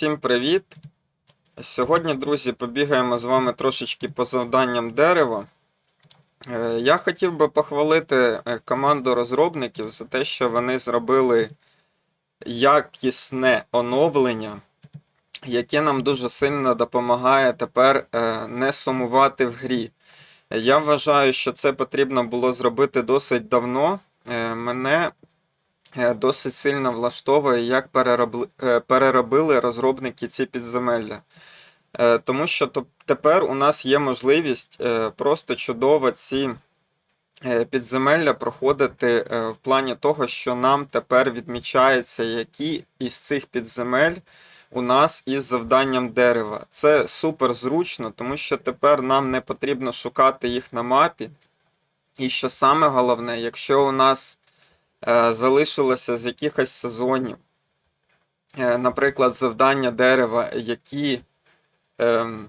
Всім привіт! Сьогодні, друзі, побігаємо з вами трошечки по завданням дерева. Е, Я хотів би похвалити е, команду розробників за те, що вони зробили якісне оновлення, яке нам дуже сильно допомагає тепер е, не сумувати в грі. Я вважаю, що це потрібно було зробити досить давно. Мене досить сильно влаштовує, як е, переробили розробники ці підземелля. Е, Тому що тепер у нас є можливість е, просто чудово ці е, підземелля проходити е, в плані того, що нам тепер відмічається, які із цих підземель у нас із завданням дерева. Це супер зручно, тому що тепер нам не потрібно шукати їх на мапі. І що саме головне, якщо у нас е, залишилося з якихось сезонів, е, наприклад, завдання дерева, які. ем,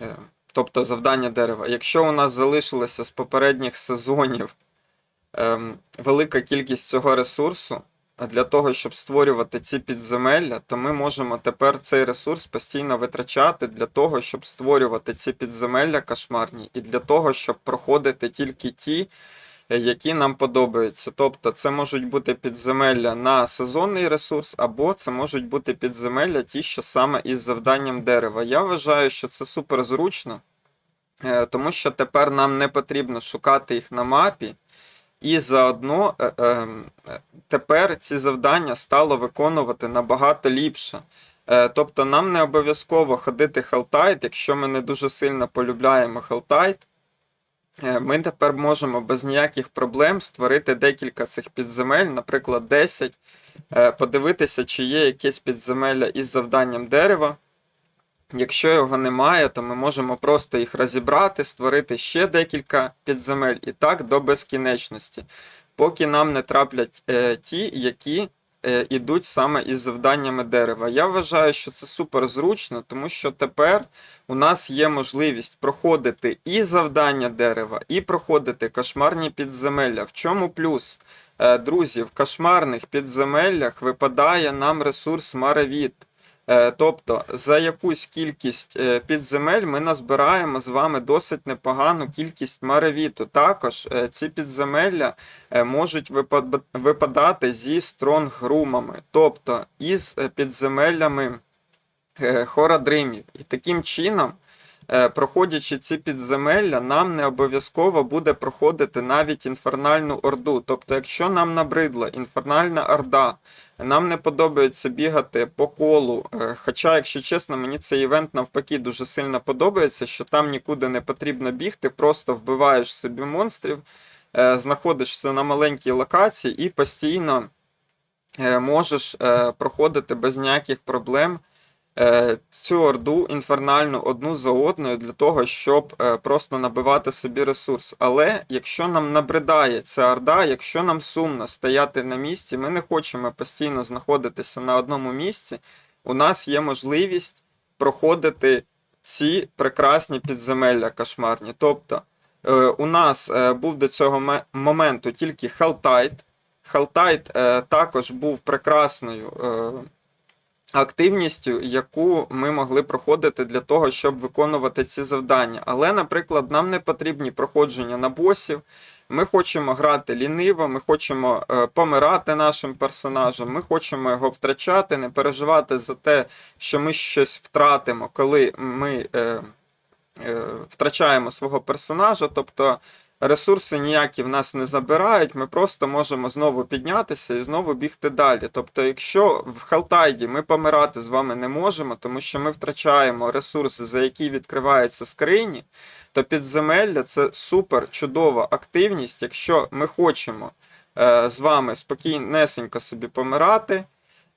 е, тобто завдання дерева. Якщо у нас залишилося з попередніх сезонів ем, велика кількість цього ресурсу, для того, щоб створювати ці підземелля, то ми можемо тепер цей ресурс постійно витрачати для того, щоб створювати ці підземелля кошмарні, і для того, щоб проходити тільки ті, е, які нам подобаються. Тобто це можуть бути підземелля на сезонний ресурс, або це можуть бути підземелля, ті, що саме із завданням дерева. Я вважаю, що це супер зручно, е, тому що тепер нам не потрібно шукати їх на мапі. І заодно е, е, тепер ці завдання стало виконувати набагато ліпше. Тобто нам не обов'язково ходити Helltide, якщо ми не дуже сильно полюбляємо е, ми тепер можемо без ніяких проблем створити декілька цих підземель, наприклад, 10, е, подивитися, чи є якесь підземелля із завданням дерева. Якщо його немає, то ми можемо просто їх розібрати, створити ще декілька підземель і так до безкінечності, поки нам не траплять е, ті, які е, ідуть саме із завданнями дерева. Я вважаю, що це супер зручно, тому що тепер у нас є можливість проходити і завдання дерева, і проходити кошмарні підземелля. В чому плюс? Е, Друзі, в кошмарних підземеллях випадає нам ресурс Маравіт. Е, Тобто за якусь кількість е, підземель ми назбираємо з вами досить непогану кількість маревіту. Також е, ці підземелля можуть випадати зі стронгрумами, тобто із підземеллями хорадримів. І таким чином, проходячи ці підземелля, нам не обов'язково буде проходити навіть інфернальну орду. Тобто, якщо нам набридла інфернальна орда, нам не подобається бігати по колу. е, Хоча, якщо чесно, мені цей івент навпаки дуже сильно подобається, що там нікуди не потрібно бігти, просто вбиваєш собі монстрів, е, знаходишся на маленькій локації і постійно е, можеш е, проходити без ніяких проблем е, цю орду інфернальну одну за одною для того, щоб е, просто набивати собі ресурс. Але якщо нам набридає ця орда, якщо нам сумно стояти на місці, ми не хочемо постійно знаходитися на одному місці, у нас є можливість проходити ці прекрасні підземелля кошмарні. Тобто е, у нас е, був до цього моменту тільки. Helltide е, також був прекрасною. Активністю, яку ми могли проходити для того, щоб виконувати ці завдання. Але, наприклад, нам не потрібні проходження на босів. Ми хочемо грати ліниво, ми хочемо е, помирати нашим персонажем, ми хочемо його втрачати, не переживати за те, що ми щось втратимо, коли ми е, е, втрачаємо свого персонажа. Тобто ресурси ніякі в нас не забирають, ми просто можемо знову піднятися і знову бігти далі. Тобто, якщо в Халтайді ми помирати з вами не можемо, тому що ми втрачаємо ресурси, за які відкриваються скрині, то підземелля це супер чудова активність, якщо ми хочемо е, з вами спокійнесенько собі помирати.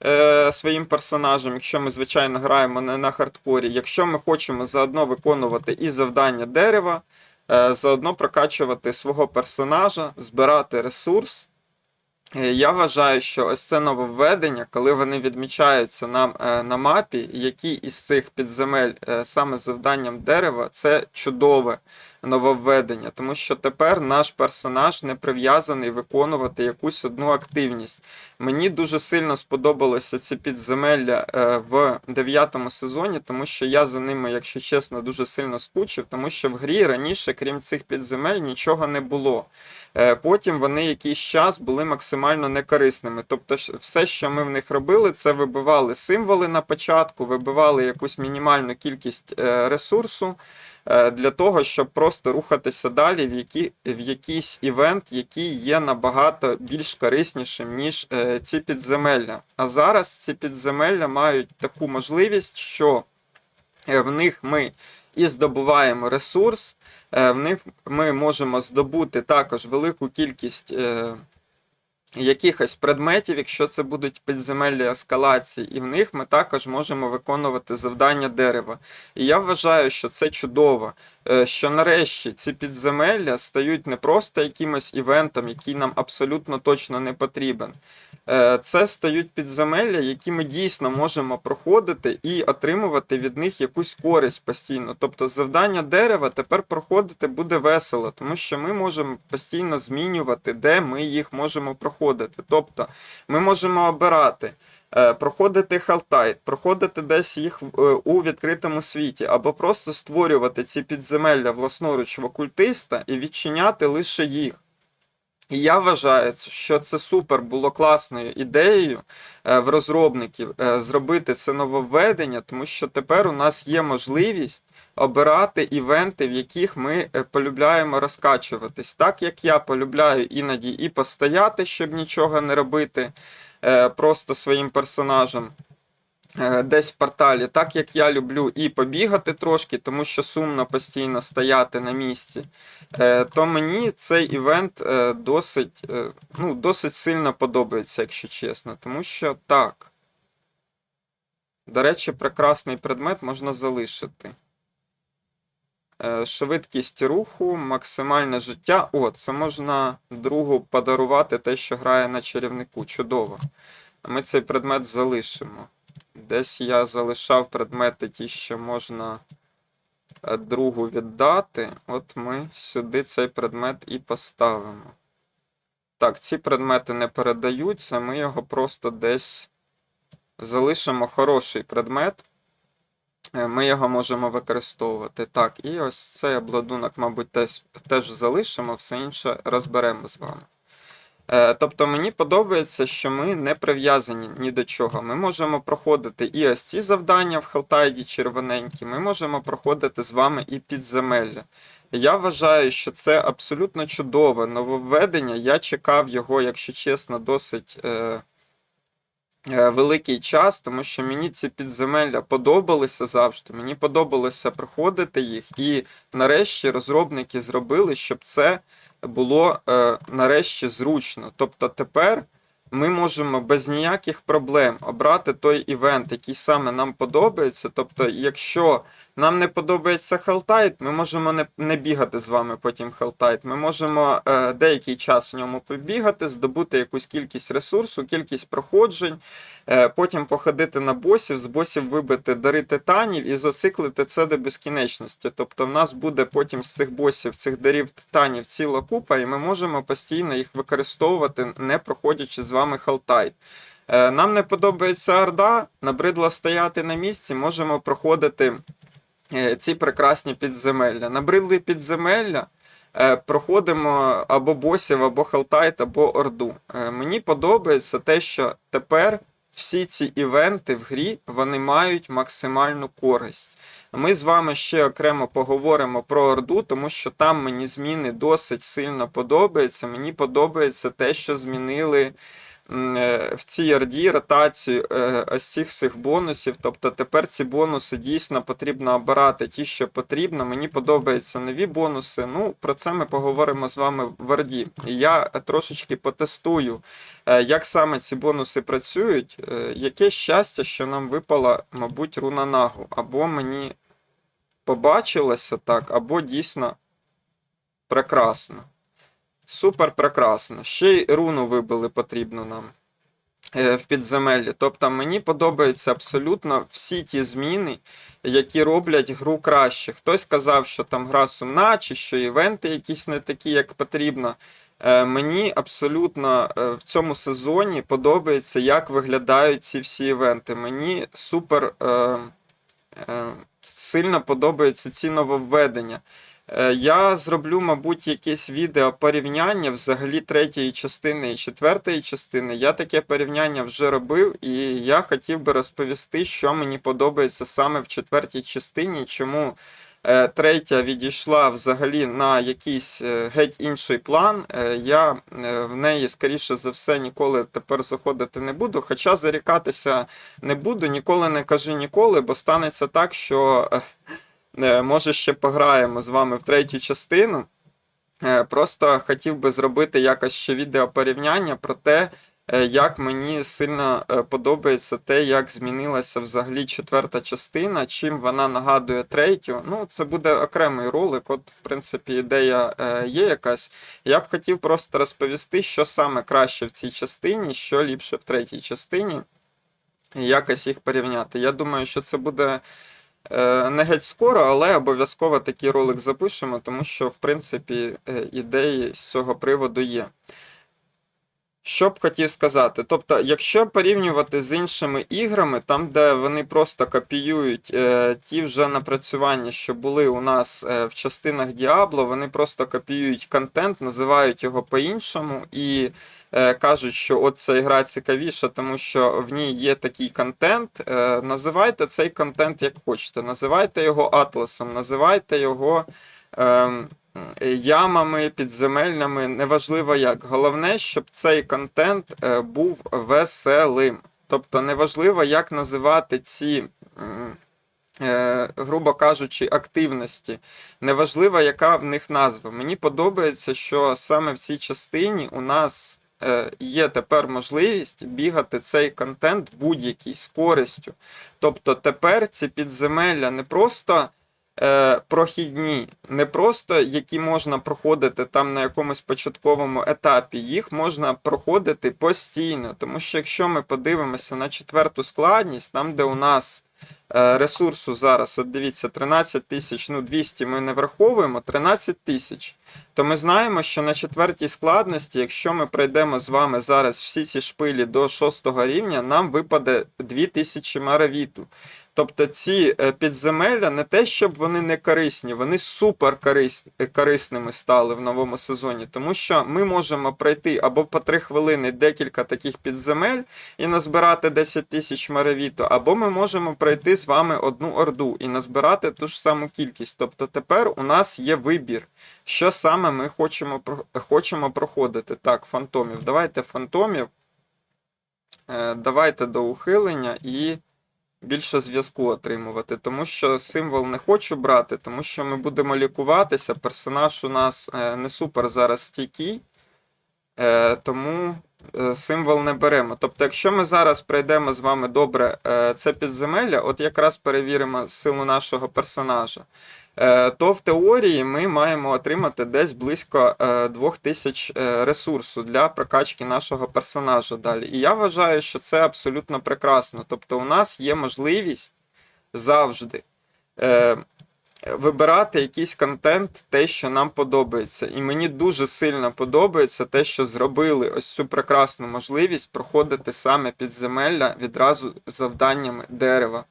е, Своїм персонажем, якщо ми, звичайно, граємо не на хардкорі, якщо ми хочемо заодно виконувати і завдання дерева, заодно прокачувати свого персонажа, збирати ресурс, Е, Я вважаю, що ось це нововведення, коли вони відмічаються нам е, на мапі, які із цих підземель е, саме завданням дерева, це чудове нововведення, тому що тепер наш персонаж не прив'язаний виконувати якусь одну активність. Мені дуже сильно сподобалися ці підземелля е, в дев'ятому сезоні, тому що я за ними, якщо чесно, дуже сильно скучив, тому що в грі раніше, крім цих підземель, нічого не було. Е, Потім вони якийсь час були максимально некорисними. Тобто, все, що ми в них робили, це вибивали символи на початку, вибивали якусь мінімальну кількість е, ресурсу для того, щоб просто рухатися далі в, які, в якийсь івент, який є набагато більш кориснішим, ніж е, ці підземелля. А зараз ці підземелля мають таку можливість, що е, в них ми і здобуваємо ресурс, е, в них ми можемо здобути також велику кількість е, якихось предметів, якщо це будуть підземеллі ескалації, і в них ми також можемо виконувати завдання дерева. І я вважаю, що це чудово, е, що нарешті ці підземелля стають не просто якимось івентом, який нам абсолютно точно не потрібен. Е, Це стають підземелля, які ми дійсно можемо проходити і отримувати від них якусь користь постійно. Тобто завдання дерева тепер проходити буде весело, тому що ми можемо постійно змінювати, де ми їх можемо проходити. Тобто ми можемо обирати. е, Проходити халтайт, проходити десь їх е, у відкритому світі, або просто створювати ці підземелля власноруч в окультиста і відчиняти лише їх. І я вважаю, що це супер було класною ідеєю е, в розробників е, зробити це нововведення, тому що тепер у нас є можливість обирати івенти, в яких ми е, полюбляємо розкачуватись. Так як я полюбляю іноді і постояти, щоб нічого не робити просто своїм персонажем. Е, Десь в порталі, так як я люблю і побігати трошки, тому що сумно постійно стояти на місці, е, то мені цей івент е, досить, ну, досить сильно подобається, якщо чесно. Тому що так. До речі, прекрасний предмет можна залишити. Швидкість руху, максимальне життя. О, це можна другу подарувати те, що грає на чарівнику. Чудово. Ми цей предмет залишимо. Десь я залишав предмети ті, що можна е, другу віддати. От ми сюди цей предмет і поставимо. Так, ці предмети не передаються, ми його просто десь залишимо хороший предмет. Е, Ми його можемо використовувати. Так, і ось цей обладунок, мабуть, теж, теж залишимо, все інше розберемо з вами. Е, Тобто мені подобається, що ми не прив'язані ні до чого. Ми можемо проходити і ось ці завдання в Халтайді червоненькі, ми можемо проходити з вами і підземелля. Я вважаю, що це абсолютно чудове нововведення. Я чекав його, якщо чесно, досить е, великий час, тому що мені ці підземелля подобалися завжди. Мені подобалося проходити їх, і нарешті розробники зробили, щоб це було е, нарешті зручно. Тобто тепер ми можемо без ніяких проблем обрати той івент, який саме нам подобається. Тобто, якщо нам не подобається Хелтайт, ми можемо не, не бігати з вами потім Хелтайт. Ми можемо е, деякий час в ньому побігати, здобути якусь кількість ресурсу, кількість проходжень, потім походити на босів, з босів вибити дари титанів і зациклити це до безкінечності. Тобто, в нас буде потім з цих босів, цих дарів титанів ціла купа, і ми можемо постійно їх використовувати, не проходячи з вами Хелтайт. Е, Нам не подобається Орда, набридло стояти на місці, можемо проходити е, ці прекрасні підземелля. Набридли підземелля, е, проходимо або босів, або Хелтайт, або Орду. Е, Мені подобається те, що тепер всі ці івенти в грі вони мають максимальну користь. Ми з вами ще окремо поговоримо про Орду, тому що там мені зміни досить сильно подобаються. Мені подобається те, що змінили в цій Орді ротацію е, ось цих всіх бонусів. Тобто тепер ці бонуси дійсно потрібно обирати ті, що потрібно. Мені подобаються нові бонуси. Ну, про це ми поговоримо з вами в Орді. І я трошечки потестую, е, як саме ці бонуси працюють. Е, Яке щастя, що нам випала, мабуть, руна нагу. Або мені побачилося так, або дійсно прекрасно. Супер прекрасно. Ще й руну вибили потрібно нам е, в підземеллі. Тобто мені подобаються абсолютно всі ті зміни, які роблять гру краще. Хтось казав, що там гра сумна, чи що івенти якісь не такі, як потрібно. Е, Мені абсолютно е, в цьому сезоні подобається, як виглядають ці всі івенти. Мені супер е, е, сильно подобаються ці нововведення. Е, Я зроблю, мабуть, якесь відео порівняння взагалі третьої частини і четвертої частини. Я таке порівняння вже робив, і я хотів би розповісти, що мені подобається саме в четвертій частині, чому е, третя відійшла взагалі на якийсь е, геть інший план. Я в неї, скоріше за все, ніколи тепер заходити не буду. Хоча зарікатися не буду, ніколи не кажи ніколи, бо станеться так, що. Е, Може, ще пограємо з вами в третю частину. Е, Просто хотів би зробити якось ще відео порівняння про те, е, як мені сильно подобається те, як змінилася взагалі четверта частина, чим вона нагадує третю. Ну, це буде окремий ролик. От, в принципі, ідея є якась. Я б хотів просто розповісти, що саме краще в цій частині, що ліпше в третій частині, і якось їх порівняти. Я думаю, що це буде. Е, Не геть скоро, але обов'язково такий ролик запишемо, тому що, в принципі, е, ідеї з цього приводу є. Що б хотів сказати? Тобто, якщо порівнювати з іншими іграми, там, де вони просто копіюють е, ті вже напрацювання, що були у нас е, в частинах Діабло, вони просто копіюють контент, називають його по-іншому і кажуть, що от ця ігра цікавіша, тому що в ній є такий контент. Е, називайте цей контент як хочете. Називайте його атласом, називайте його. Е, ямами, підземельними, неважливо як. Головне, щоб цей контент е, був веселим. Тобто неважливо, як називати ці, е, грубо кажучи, активності. Неважливо, яка в них назва. Мені подобається, що саме в цій частині у нас. Е, Є тепер можливість бігати цей контент будь-який з користю. Тобто тепер ці підземелля не просто е, прохідні, не просто які можна проходити там на якомусь початковому етапі, їх можна проходити постійно. Тому що якщо ми подивимося на четверту складність, там, де у нас ресурсу зараз, от дивіться, 13 тисяч, ну 200 ми не враховуємо, 13 тисяч. То ми знаємо, що на четвертій складності, якщо ми пройдемо з вами зараз всі ці шпилі до шостого рівня, нам випаде 2000 маравіту. Тобто ці е, підземелля не те, щоб вони не корисні, вони супер е, корисними стали в новому сезоні, тому що ми можемо пройти або по 3 хвилини декілька таких підземель і назбирати 10 тисяч маравіту, або ми можемо пройти з вами одну орду і назбирати ту ж саму кількість. Тобто тепер у нас є вибір, що саме ми хочемо, хочемо проходити. Так, фантомів. Давайте фантомів. Е, Давайте до ухилення і більше зв'язку отримувати, тому що символ не хочу брати, тому що ми будемо лікуватися. Персонаж у нас е, не супер зараз стійкий, е, тому е, символ не беремо. Тобто, якщо ми зараз пройдемо з вами добре це підземелля, от якраз перевіримо силу нашого персонажа. Е, То в теорії ми маємо отримати десь близько е, 2000 е, ресурсу для прокачки нашого персонажа далі. І я вважаю, що це абсолютно прекрасно. Тобто, у нас є можливість завжди е, вибирати якийсь контент, те, що нам подобається. І мені дуже сильно подобається те, що зробили ось цю прекрасну можливість проходити саме підземелля відразу завданнями дерева.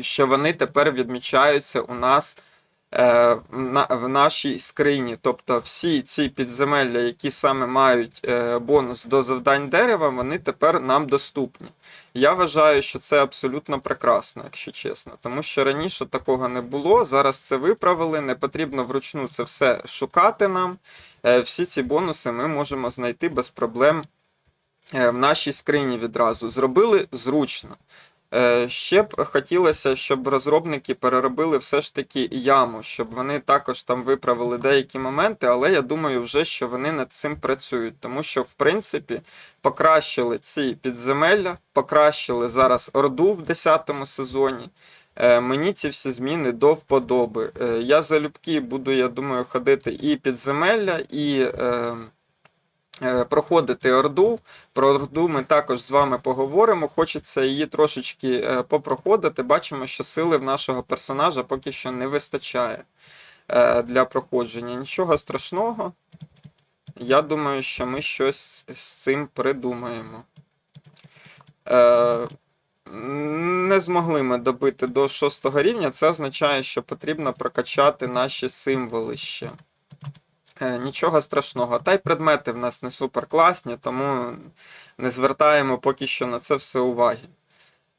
Що вони тепер відмічаються у нас е, в нашій скрині. Тобто всі ці підземелля, які саме мають е, бонус до завдань дерева, вони тепер нам доступні. Я вважаю, що це абсолютно прекрасно, якщо чесно. Тому що раніше такого не було. Зараз це виправили. Не потрібно вручну це все шукати нам. Е, Всі ці бонуси ми можемо знайти без проблем е, в нашій скрині відразу. Зробили зручно. Е, Ще б хотілося, щоб розробники переробили все ж таки яму, щоб вони також там виправили деякі моменти, але я думаю, вже що вони над цим працюють, тому що, в принципі, покращили ці підземелля, покращили зараз Орду в 10 сезоні. Е, Мені ці всі зміни до вподоби. Е, Я залюбки буду, я думаю, ходити і підземелля, і е, е, проходити Орду. Про Орду ми також з вами поговоримо. Хочеться її трошечки е, попроходити. Бачимо, що сили в нашого персонажа поки що не вистачає е, для проходження. Нічого страшного. Я думаю, що ми щось з цим придумаємо. Е, не змогли ми добити до шостого рівня. Це означає, що потрібно прокачати наші символи ще. Е, Нічого страшного. Та й предмети в нас не супер класні, тому не звертаємо поки що на це все уваги.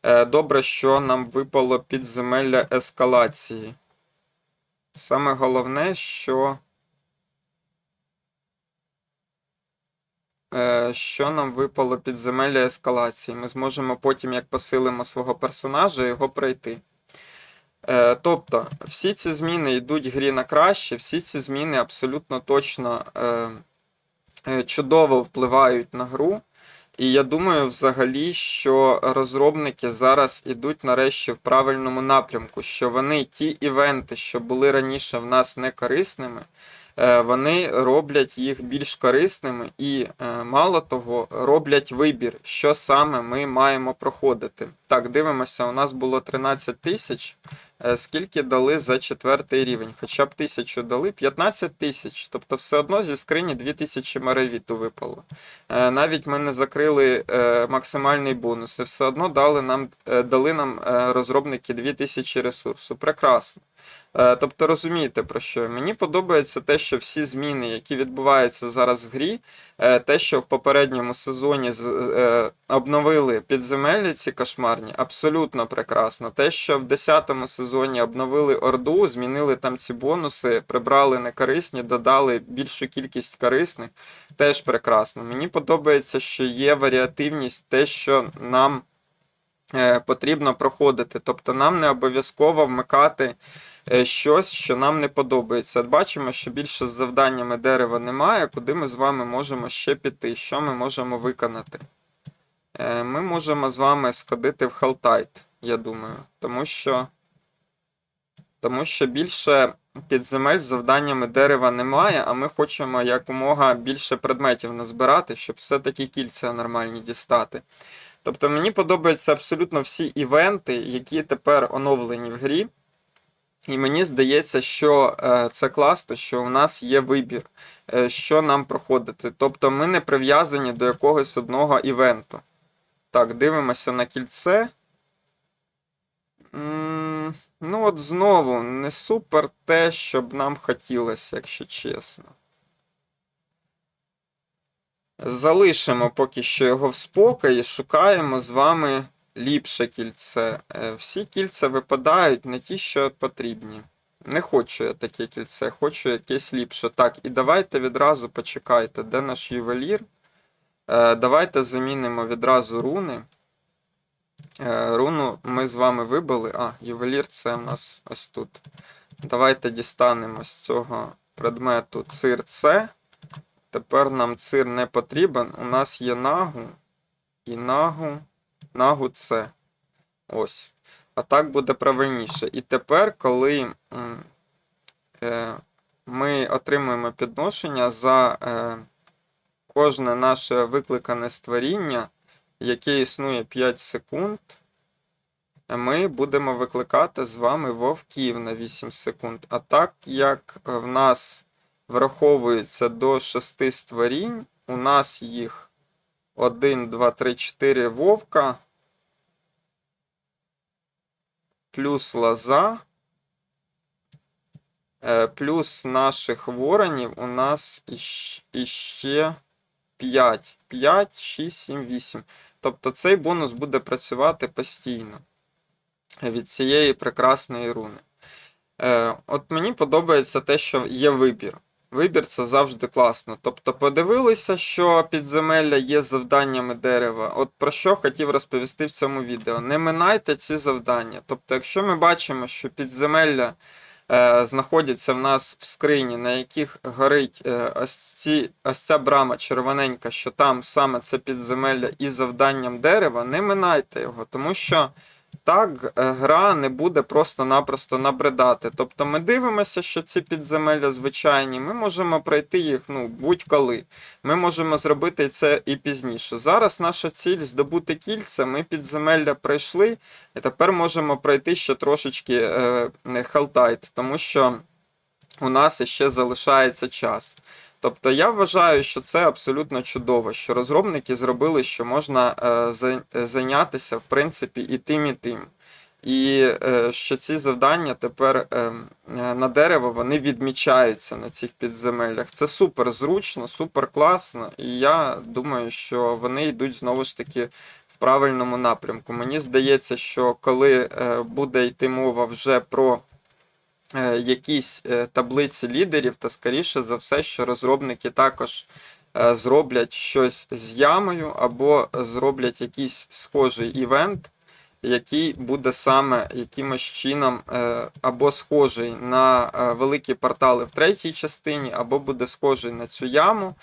Е, Добре, що нам випало підземелля ескалації. Саме головне, що. Е, Що нам випало підземелля ескалації? Ми зможемо потім, як посилимо свого персонажа, його пройти. Е, Тобто, всі ці зміни йдуть грі на краще, всі ці зміни абсолютно точно е, е, чудово впливають на гру. І я думаю, взагалі, що розробники зараз ідуть нарешті в правильному напрямку, що вони ті івенти, що були раніше в нас не корисними, вони роблять їх більш корисними і, е, мало того, роблять вибір, що саме ми маємо проходити. Так, дивимося, у нас було 13 тисяч. Е, Скільки дали за четвертий рівень? Хоча б тисячу дали, 15 тисяч. Тобто все одно зі скрині 2000 меревіту випало. Е, Навіть ми не закрили е, максимальний бонус, і все одно дали нам, е, дали нам е, розробники 2000 ресурсу. Прекрасно. Е, Тобто розумієте про що? Мені подобається те, що всі зміни, які відбуваються зараз в грі, е, те, що в попередньому сезоні е, обновили підземелля ці кошмарні, абсолютно прекрасно. Те, що в 10-му сезоні обновили Орду, змінили там ці бонуси, прибрали некорисні, додали більшу кількість корисних, теж прекрасно. Мені подобається, що є варіативність, те, що нам потрібно проходити. Тобто нам не обов'язково вмикати щось, що нам не подобається. От бачимо, що більше з завданнями дерева немає, куди ми з вами можемо ще піти, що ми можемо виконати. Е, Ми можемо з вами сходити в Халтайт, я думаю, тому що, тому що більше підземель з завданнями дерева немає, а ми хочемо якомога більше предметів назбирати, щоб все-таки кільця нормальні дістати. Тобто мені подобаються абсолютно всі івенти, які тепер оновлені в грі. І мені здається, що е, це класно, що у нас є вибір, е, що нам проходити. Тобто ми не прив'язані до якогось одного івенту. Так, дивимося на кільце. Ну, от знову, не супер те, що б нам хотілося, якщо чесно. Залишимо поки що його в спокої, шукаємо з вами ліпше кільце. Е, Всі кільця випадають, не ті, що потрібні. Не хочу я таке кільце, хочу якесь ліпше. Так, і давайте відразу почекайте, де наш ювелір. Е, Давайте замінимо відразу руни. Е, Руну ми з вами вибили. А, ювелір це в нас ось тут. Давайте дістанемо з цього предмету цир С. Тепер нам цир не потрібен. У нас є нагу і нагу, нагу С. Ось. А так буде правильніше. І тепер, коли е, ми отримуємо підношення за е, кожне наше викликане створіння, яке існує 5 секунд, ми будемо викликати з вами вовків на 8 секунд. А так як в нас враховується до 6 створінь, у нас їх 1, 2, 3, 4 вовка, плюс лоза, е, плюс наших воронів у нас іще 5. 5, 6, 7, 8. Тобто цей бонус буде працювати постійно від цієї прекрасної руни. Е, от мені подобається те, що є вибір. Вибір це завжди класно. Тобто подивилися, що підземелля є завданнями дерева. От про що хотів розповісти в цьому відео. Не минайте ці завдання. Тобто, якщо ми бачимо, що підземелля е, знаходяться в нас в скрині, на яких горить е, ось, ці, ось ця брама червоненька, що там саме це підземелля із завданням дерева, не минайте його, тому що так е, гра не буде просто-напросто набридати. Тобто ми дивимося, що ці підземелля звичайні, ми можемо пройти їх ну, будь-коли. Ми можемо зробити це і пізніше. Зараз наша ціль здобути кільця, ми підземелля пройшли, і тепер можемо пройти ще трошечки е, халтайт, тому що у нас ще залишається час. Тобто я вважаю, що це абсолютно чудово, що розробники зробили, що можна е, е, зайнятися, в принципі, і тим, і тим. І е, що ці завдання тепер е, е, на дерево вони відмічаються на цих підземеллях. Це супер зручно, супер класно, і я думаю, що вони йдуть знову ж таки в правильному напрямку. Мені здається, що коли буде йти мова вже про якісь е, таблиці лідерів, то скоріше за все, що розробники також е, зроблять щось з ямою або зроблять якийсь схожий івент, який буде саме якимось чином е, або схожий на е, великі портали в третій частині, або буде схожий на цю яму, е,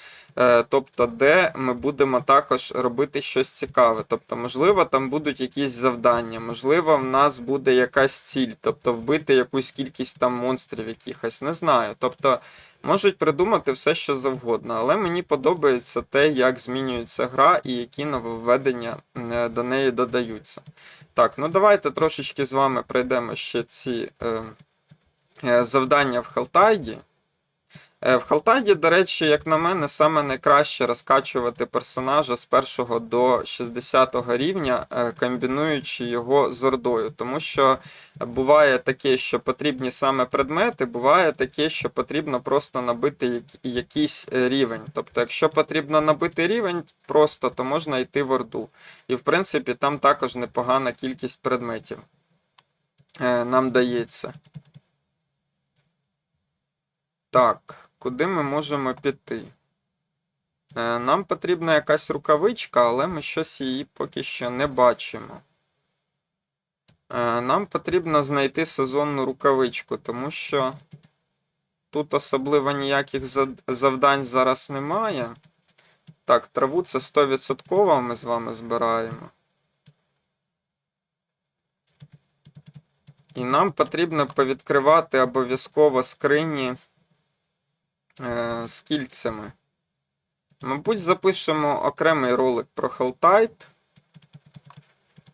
тобто, де ми будемо також робити щось цікаве. Тобто, можливо, там будуть якісь завдання, можливо, в нас буде якась ціль, тобто вбити якусь кількість там монстрів якихось, не знаю. Тобто, можуть придумати все, що завгодно, але мені подобається те, як змінюється гра і які нововведення е, до неї додаються. Так, ну давайте трошечки з вами пройдемо ще ці е, е, завдання в Халтайді. Е, в Халтайді, до речі, як на мене, саме найкраще розкачувати персонажа з 1 до 60 рівня, е, комбінуючи його з ордою. Тому що буває таке, що потрібні саме предмети, буває таке, що потрібно просто набити якийсь рівень. Тобто, якщо потрібно набити рівень просто, то можна йти в орду. І в принципі там також непогана кількість предметів е, нам дається. Так, куди ми можемо піти? Е, Нам потрібна якась рукавичка, але ми щось її поки що не бачимо. Е, Нам потрібно знайти сезонну рукавичку, тому що тут особливо ніяких завдань зараз немає. Так, траву це 100% ми з вами збираємо. І нам потрібно повідкривати обов'язково скрині з кільцями. Мабуть, запишемо окремий ролик про Helltide.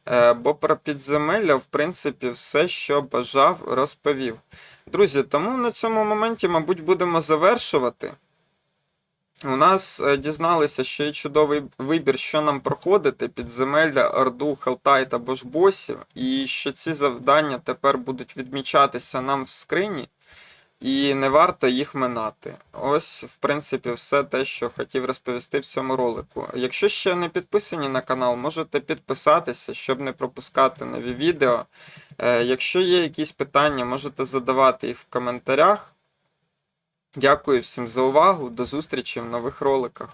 Е, бо про підземелля, в принципі, все, що бажав, розповів. Друзі, тому на цьому моменті, мабуть, будемо завершувати. У нас е, дізналися, що є чудовий вибір, що нам проходити: підземелля, Орду, Хелтайт або ж босів, і що ці завдання тепер будуть відмічатися нам в скрині, і не варто їх минати. Ось, в принципі, все те, що хотів розповісти в цьому ролику. Якщо ще не підписані на канал, можете підписатися, щоб не пропускати нові відео. Е, Якщо є якісь питання, можете задавати їх в коментарях. Дякую всім за увагу. До зустрічі в нових роликах.